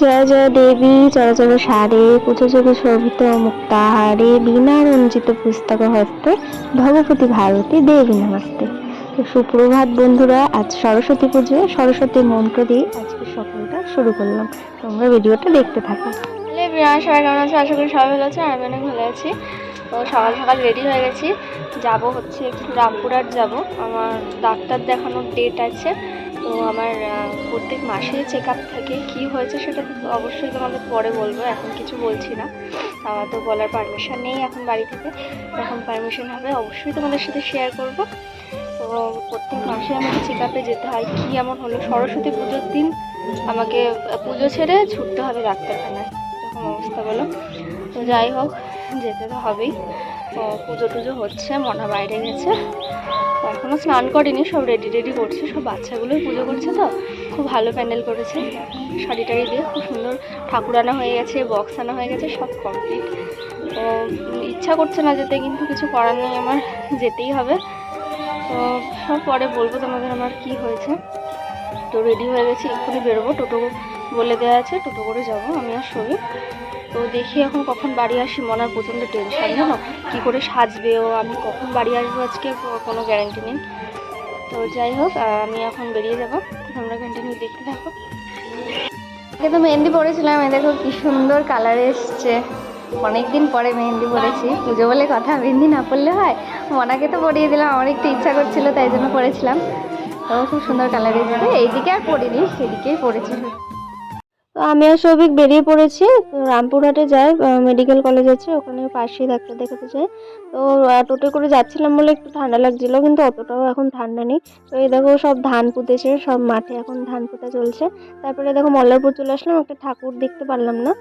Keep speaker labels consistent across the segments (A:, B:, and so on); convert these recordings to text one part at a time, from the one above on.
A: জয় জয় দেবী চরচর সারে, পুজো যোগে শোভিত মুক্তাহারে বিনা রঞ্জিত পুস্তক হস্তে, ভগবতী ভারতী দেবী নমস্তে। তো সুপ্রভাত বন্ধুরা, আজ সরস্বতী পুজো, সরস্বতী মন্ত্র দিয়ে আজকে সকালটা শুরু করলাম। তোমরা ভিডিওটা দেখতে থাকো।
B: হ্যালো সবাই কেমন আছো? আশা করি সবাই ভালো আছে, আমি অনেক ভালো আছি। তো সকাল সকাল রেডি হয়ে গেছি। যাব হচ্ছে একটু রামপুরহাট যাব। আমার ডাক্তার দেখানোর ডেট আছে। তো আমার প্রত্যেক মাসে চেক আপ থাকে কী হয়েছে সেটা অবশ্যই তোমাদের পরে বলব, এখন কিছু বলছি না। আমার তো বলার পারমিশন নেই এখন বাড়ি থেকে, যখন পারমিশন হবে অবশ্যই তোমাদের সাথে শেয়ার করব। তো প্রত্যেক মাসে আমাকে চেক আপে যেতে হয়, কী এমন হলো? সরস্বতী পুজোর দিন আমাকে পুজো ছেড়ে ছুটতে হবে ডাক্তারখানায়। এরকম অবস্থা বলো। তো যাই হোক, যেতে তো হবেই। তো পুজো টুজো হচ্ছে, মনা বাইরে গেছে। এখনও স্নান করেনি, সব রেডি রেডি করছে, সব বাচ্চাগুলোই পুজো করছে তো। খুব ভালো প্যান্ডেল করেছে শাড়ি টাড়ি দিয়ে খুব সুন্দর ঠাকুর আনা হয়ে গেছে বক্স আনা হয়ে গেছে, সব কমপ্লিট তো ইচ্ছা করছে না যেতে, কিন্তু কিছু করার নেই আমার, যেতেই হবে। তো সব পরে বলব তোমাদের আমার কি হয়েছে। তো রেডি হয়ে গেছি, এক্ষুনি বেরোবো টোটো বলে দেওয়া আছে, টোটো করে যাব, আমি আর সবই তো দেখি এখন কখন বাড়ি আসি মনার প্রচণ্ড টেনশন জানো? কী করে সাজবে ও? আমি কখন বাড়ি আসব আজকে? কোনো গ্যারান্টি নেই। তো যাই হোক আমি এখন বেরিয়ে যাব। তোমরা কন্টিনিউ দেখতে থাকো। আগে তো মেহেন্দি পরেছিলাম দেখো কি সুন্দর কালার এসছে। অনেকদিন পরে মেহেন্দি পরেছি। পুজো বলে কথা, মেহেন্দি না পড়লে হয়? মনাকে তো পরিয়ে দিলাম, আমার একটু ইচ্ছা করছিল, তাই জন্য পরেছিলাম। তো খুব সুন্দর কালার এসছে। এইদিকে আর পরিনি, সেদিকেই পরেছি।
A: আমি আর সৌভিক বেরিয়ে পড়েছি, রামপুরহাটে যাই মেডিকেল কলেজ আছে, ওখানে পাশেই ডাক্তার দেখাতে যাই। তো টোটো করে যাচ্ছিলাম বলে একটু ঠান্ডা লাগছিল, কিন্তু অতটাও এখন ঠান্ডা নেই। তো এই দেখো সব ধান পুঁতেছে, সব মাঠে এখন ধান পোতা চলছে। তারপরে দেখো মল্লারপুর চলে আসলাম, একটা ঠাকুর দেখতে পারলাম না।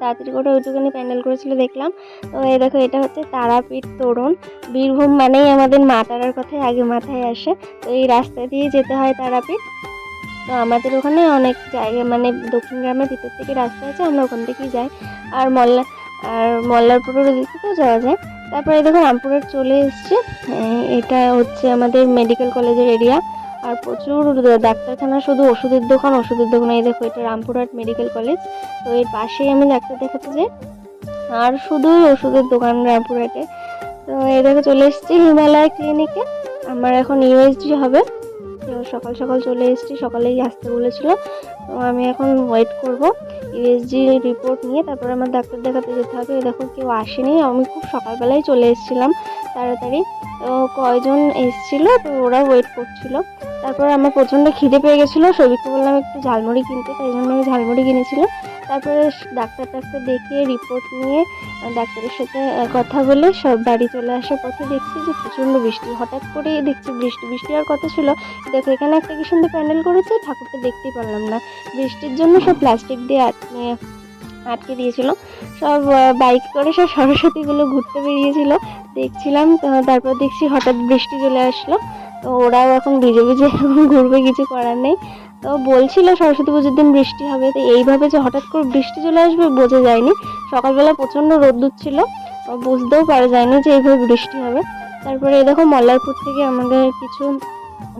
A: তাড়াতাড়ি করে ওইটুখানি প্যান্ডেল করেছিল, দেখলাম। তো এই দেখো, এটা হচ্ছে তারাপীঠ তোরণ। বীরভূম মানেই আমাদের মা তারার কথাই আগে মাথায় আসে। তো এই রাস্তা দিয়ে যেতে হয় তারাপীঠ। তো আমাদের ওখানে অনেক জায়গা মানে দক্ষিণ গ্রামের ভিতর থেকে রাস্তা আছে, আমরা ওখান থেকেই যাই। আর মল্লা, আর মল্লারপুরের ওদিক থেকেও যাওয়া যায়। তারপরে দেখো রামপুরহাট চলে এসছে। এটা হচ্ছে আমাদের মেডিকেল কলেজের এরিয়া আর প্রচুর ডাক্তারখানা, শুধু ওষুধের দোকান ওষুধের দোকান। এই দেখো, এটা রামপুরহাট মেডিকেল কলেজ তো এর পাশেই আমি ডাক্তার দেখাতে যাই। আর শুধু ওষুধের দোকান রামপুরহাটে। তো এই দেখো চলে এসেছি হিমালয় ক্লিনিকে আমার এখন ইউএসজি হবে। তো সকাল সকাল চলে এসেছি, সকালেই আসতে বলেছিল। তো আমি এখন ওয়েট করব ইউএসজি রিপোর্ট নিয়ে, তারপরে আমার ডাক্তার দেখাতে যেতে হবে। দেখো কেউ আসেনি, আমি খুব সকালবেলায় চলে এসেছিলাম তাড়াতাড়ি। তো কয়জন এসেছিল? তো ওরা ওয়েট করছিল। তারপর আমার প্রচণ্ড খিদে পেয়ে গেছিল সবিকে বললাম একটু ঝালমুড়ি কিনতে, তাই জন্য আমি ঝালমুড়ি কিনেছিলাম। তারপরে ডাক্তার টাক্তার দেখিয়ে রিপোর্ট নিয়ে ডাক্তারের সাথে কথা বলে সব বাড়ি চলে আসার পথে দেখছি যে প্রচণ্ড বৃষ্টি। হঠাৎ করেই দেখছি বৃষ্টি বৃষ্টি আর কথা ছিল। দেখো, এখানে একটা কি সুন্দর প্যান্ডেল করেছে ঠাকুরটা দেখতেই পারলাম না। বৃষ্টির জন্য সব প্লাস্টিক দিয়ে আটকে আটকে দিয়েছিল। সব বাইক করে সব সরস্বতীগুলো ঘুরতে বেরিয়েছিল। দেখছিলাম তারপর দেখছি হঠাৎ বৃষ্টি চলে আসলো। তো ওরাও এখন ভিজে ভিজে ঘুরবে, কিছু করার নেই। তো বলছিল সরস্বতী পুজোর দিন বৃষ্টি হবে, তো এইভাবে যে হঠাৎ করে বৃষ্টি চলে আসবে বোঝা যায়নি। সকালবেলা প্রচণ্ড রোদ্দুর ছিল বুঝতেও পারা যায়নি যে এইভাবে বৃষ্টি হবে। তারপরে দেখো মল্লারপুর থেকে আমাদের কিছু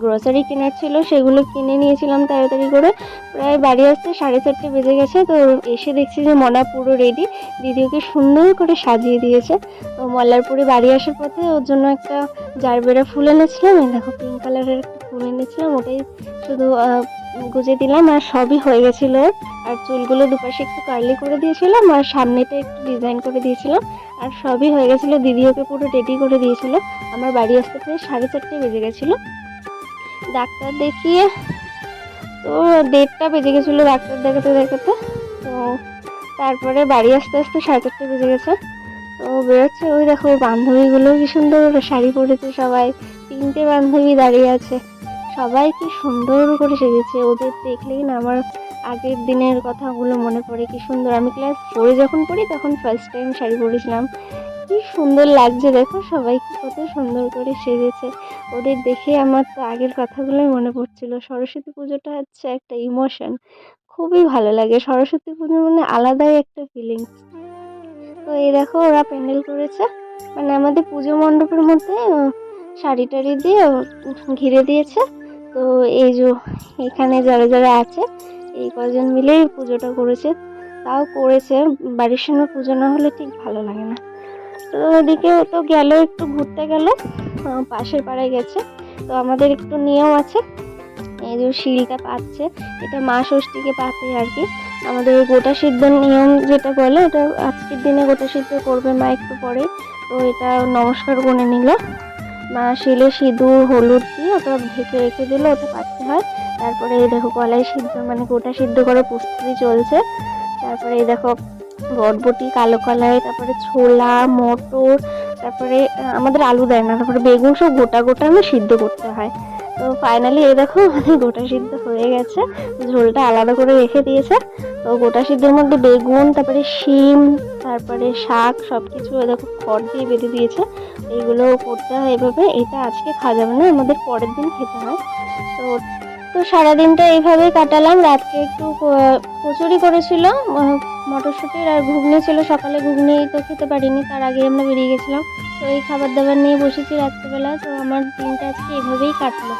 A: গ্রোসারি কেনার ছিল, সেগুলো কিনে নিয়েছিলাম তাড়াতাড়ি করে। প্রায় বাড়ি আসতে সাড়ে চারটে বেজে গেছে, তো এসে দেখছি যে মনা পুরো রেডি দিদি ওকে সুন্দর করে সাজিয়ে দিয়েছে। তো মল্লারপুরে বাড়ি আসার পথে ওর জন্য একটা জারবেরা ফুল এনেছিলাম দেখো পিঙ্ক কালারের ফুল এনেছিলাম, ওটাই শুধু গুজে দিলাম আর সবই হয়ে গেছিল। আর চুলগুলো দুপাশে একটু কার্লি করে দিয়েছিলাম আর সামনেটা একটু ডিজাইন করে দিয়েছিলাম। আর সবই হয়ে গেছিল, দিদি ওকে পুরো রেডি করে দিয়েছিল। আমার বাড়ি আসতে প্রায় সাড়ে চারটে বেজে গেছিল। ডাক্তার দেখিয়ে, তো দেড়টা বেজে গেছিল ডাক্তার দেখাতে দেখাতে। তো তারপরে বাড়ি আসতে আসতে সাড়ে চারটে বেজে গেছে। তো বেরোচ্ছে ওই দেখো, বান্ধবীগুলো কি সুন্দর শাড়ি পরেছে সবাই। তিনটে বান্ধবী দাঁড়িয়ে আছে। সবাই কি সুন্দর করে সেজেছে, ওদের দেখলেই না আমার আগের দিনের কথাগুলো মনে পড়ে, কি সুন্দর। আমি ক্লাস ফোরে যখন পড়ি, তখন ফার্স্ট টাইম শাড়ি পরেছিলাম। কি সুন্দর লাগছে, দেখো সবাই কি কত সুন্দর করে সেজেছে। ওদের দেখে আমার তো আগের কথাগুলোই মনে পড়ছিল। সরস্বতী পুজোটা হচ্ছে একটা ইমোশন খুবই ভালো লাগে। সরস্বতী পুজো মানে আলাদাই একটা ফিলিংস তো এই দেখো, ওরা প্যান্ডেল করেছে। মানে আমাদের পুজো মণ্ডপের মধ্যে শাড়ি টাড়ি দিয়ে ঘিরে দিয়েছে। তো এই যে এখানে যারা যারা আছে, এই কজন মিলেই পুজোটা করেছে। তাও করেছে, বাড়ির সামনে পুজো না হলে ঠিক ভালো লাগে না। তো ওদিকে তো গেল, একটু ঘুরতে গেল পাশের পাড়ায় গেছে। তো আমাদের একটু নিয়ম আছে। এই যে শিলটা পাচ্ছে, এটা মা ষষ্ঠীকে পাতে আর কি। আমাদের গোটা সিদ্ধ নিয়ম যেটা বলে, এটা আজকের দিনে গোটা সিদ্ধ করবে মা একটু পরে তো এটা নমস্কার গুনে নিল। শিলে সিঁদুর, হলুদ দিয়ে ওটা ঢেকে রেখে দিলে, ওটা পাচ্ছে হয়। তারপরে এই দেখো কলাই সিদ্ধ মানে গোটা সিদ্ধ করে প্রস্তুতি চলছে। তারপরে এই দেখো বটবটি কালো কলাই, তারপরে ছোলা, মটর, তারপরে আমাদের আলু দেয় না, তারপরে বেগুন সব গোটা গোটা আমি সিদ্ধ করতে হয়। তো ফাইনালি এই দেখো আমাদের গোটা সিদ্ধ হয়ে গেছে। ঝোলটা আলাদা করে রেখে দিয়েছে। তো গোটা সিদ্ধের মধ্যে বেগুন, তারপরে শিম, তারপরে শাক সব কিছু দেখো খড় দিয়ে বেঁধে দিয়েছে। এইগুলো করতে হয় এভাবে। এটা আজকে খাওয়া যাবে না, আমাদের পরের দিন খেতে হয়। তো তো সারাদিনটা এইভাবেই কাটালাম। রাত্রে একটু কচুরি করেছিল মটরশুটির আর ঘুগনি ছিল। সকালে ঘুগনি তো খেতে পারিনি, তার আগে আমরা বেরিয়ে গেছিলাম। তো এই খাবার দাবার নিয়ে বসেছি রাত্রেবেলা। তো আমার দিনটা আজকে এইভাবেই কাটলো।